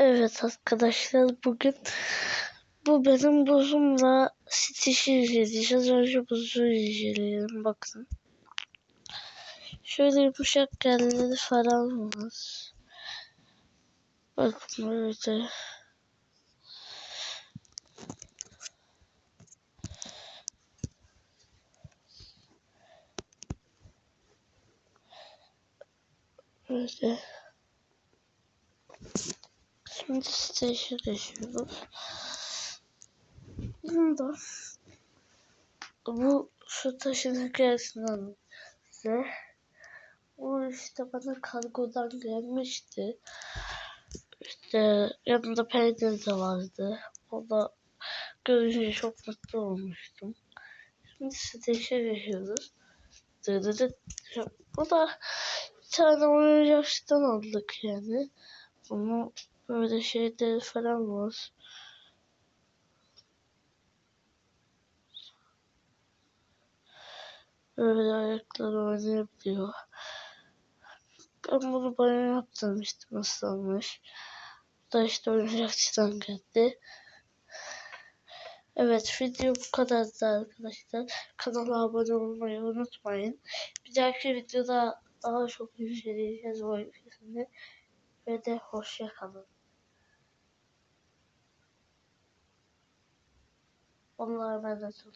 Evet arkadaşlar bugün bu benim buzumla Stitch'i inceleyeceğiz. Önce buzu inceleyelim bakın. Şöyle yumuşak yerleri falan var. Bakın böyle. Böyle. Şimdi stajı yaşıyoruz. Bunda bu şu taşın hikayesinden size. Bu işte bana kargodan gelmişti. İşte yanında peynir de vardı. O da görünce çok mutlu olmuştum. Şimdi stajı yaşıyoruz. Dırırı. Bu da bir tane oyuncakçıdan aldık yani. Bunu böyle şeyleri falan var. Böyle ayakları oynayabiliyor. Ben bunu bana yaptırmıştım ıslanmış. Bu da işte oyuncakçıdan geldi. Evet video bu kadardı arkadaşlar. Kanala abone olmayı unutmayın. Bir dahaki videoda daha çok inceleyeceğiz bu ülkesini. Ve de hoşça kalın. Emanet olun.